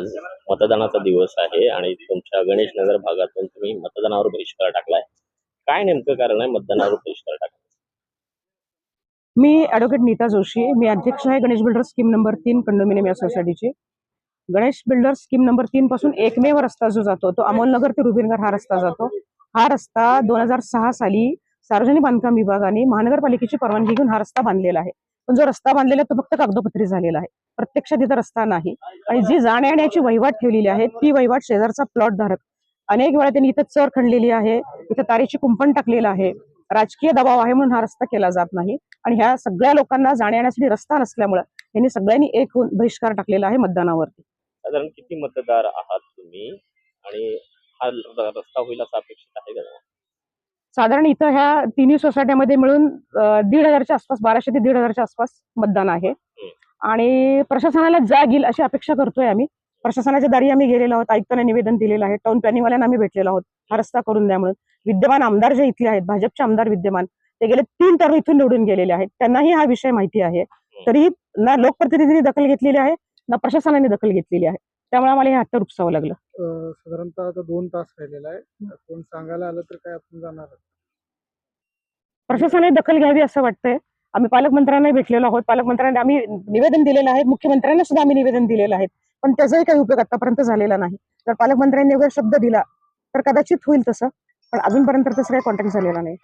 आज मतदानाचा दिवस आहे आणि तुमच्या गणेश नगर भागातून तुम्ही मतदानावर बहिष्कार टाकलाय. काय नेमकं कारण आहे मतदानावर बहिष्कार टाकला मी ॲडव्होकेट नीता जोशी. मी अध्यक्ष आहे गणेश बिल्डर स्कीम नंबर तीन कंडोमिनियम या सोसायटीची गणेश बिल्डर स्कीम नंबर तीन पासून एकमेव रस्ता जो जातो तो अमोलनगर ते रुबिनगर हा रस्ता जातो. हा रस्ता दोन हजार सहा साली सार्वजनिक बांधकाम विभागाने महानगरपालिकेची परवानगी घेऊन हा रस्ता बांधलेला आहे. पण जो रस्ता बांधलेला तो फक्त कागदोपत्री झालेला आहे. प्रत्यक्षात इथं रस्ता नाही. आणि जी जाण्या येण्याची वहिवाट ठेवलेली आहे ती वहिवाट शेजारचा प्लॉट धारक अनेक वेळा त्यांनी इथं चर खणलेली आहे इथं तारेची कुंपण टाकलेलं आहे. राजकीय दबाव आहे म्हणून हा रस्ता केला जात नाही. आणि ह्या सगळ्या लोकांना जाण्या रस्ता नसल्यामुळे त्यांनी सगळ्यांनी एक होऊन बहिष्कार टाकलेला आहे मतदानावरती. साधारण किती मतदार आहात तुम्ही? आणि हा रस्ता होईल असं अपेक्षित आहे का? साधारण इथं ह्या तिन्ही सोसायट्यामध्ये मिळून दीड हजारच्या आसपास बाराशे ते दीड हजारच्या आसपास मतदान आहे. आणि प्रशासनाला जागील अशी अपेक्षा करतोय आम्ही. प्रशासनाच्या दारी आम्ही गेलेलो आहोत आयुक्तांना निवेदन दिलेलं आहे टाउन प्लॅनिंगवाल्यांना आम्ही भेटलेलो आहोत हा रस्ता करून द्या म्हणून. विद्यमान आमदार जे इथले आहेत भाजपचे आमदार विद्यमान ते गेले तीन टर्म इथून निवडून गेलेले आहेत. त्यांनाही हा विषय माहिती आहे. तरीही ना लोकप्रतिनिधींनी दखल घेतलेली आहे ना प्रशासनाने दखल घेतलेली आहे. त्यामुळे आम्हाला हे हट्ट उपसावं लागलं. साधारणतः आता दोन तास राहिलेला आहे. कोण सांगायला आलं तर काय आपण जाणार आहोत. प्रशासनाने दखल घ्यावी असं वाटतंय. आम्ही पालकमंत्र्यांना भेटलेलो आहोत. पालकमंत्र्यांना आम्ही निवेदन दिलेलं आहे. मुख्यमंत्र्यांना सुद्धा आम्ही निवेदन दिलेलं आहे. पण त्याचाही काही उपयोग आतापर्यंत झालेला नाही. जर पालकमंत्र्यांनी वगैरे शब्द दिला तर कदाचित होईल तसं. पण अजूनपर्यंत तसं काही कॉन्टॅक्ट झालेला नाही.